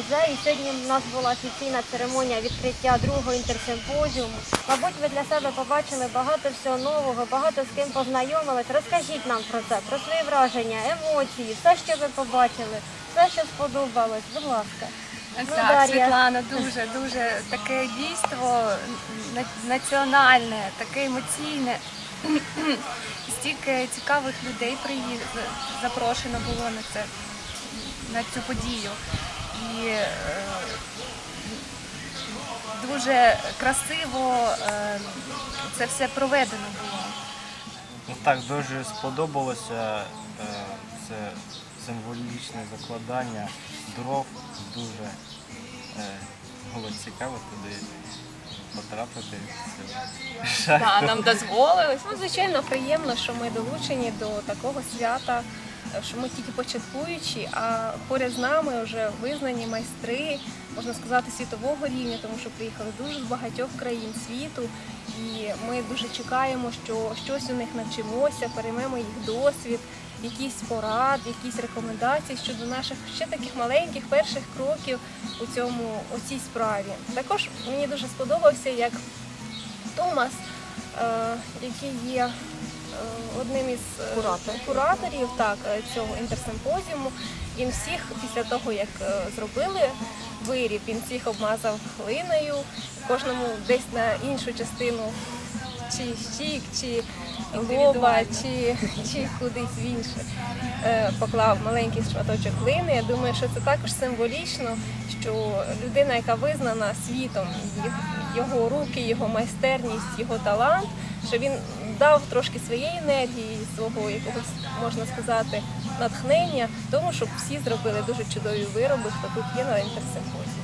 музеї. Сьогодні в нас була офіційна церемонія відкриття другого інтерсимпозіуму. Мабуть, ви для себе побачили багато всього нового, багато з ким познайомились. Розкажіть нам про це, про свої враження, емоції, все, що ви побачили, все, що сподобалось. Будь ласка. Ну, Так, Світлана, дуже дуже таке дійство національне, таке емоційне. Стільки цікавих людей приїзд запрошено було на це на цю подію. І е, дуже красиво е, це все проведено було. Ну, Так, дуже сподобалося. е, Це символічне закладання дров. Дуже було цікаво туди потрапити. Да, нам дозволили. Ну, звичайно, приємно, що ми долучені до такого свята, що ми тільки початкуючі, а поряд з нами вже визнані майстри, можна сказати, світового рівня, тому що приїхали дуже з багатьох країн світу, і ми дуже чекаємо, що щось у них навчимося, переймемо їх досвід. Якісь порад, якісь рекомендації щодо наших ще таких маленьких перших кроків у цьому у цій справі. Також мені дуже сподобався, як Томас, е, який є одним із е, Кураторів. кураторів так, е, цього інтерсимпозіуму. Він всіх після того, як е, зробили виріб, він всіх обмазав глиною, кожному десь на іншу частину, чи щік, чи лоба, чи, чи кудись в інше. е, Поклав маленький шматочок глини. Я думаю, що це також символічно, що людина, яка визнана світом, їх- його руки, його майстерність, його талант, що він дав трошки своєї енергії, свого якогось можна сказати, натхнення, тому щоб всі зробили дуже чудові вироби, хто тут є на інтерсимпозії.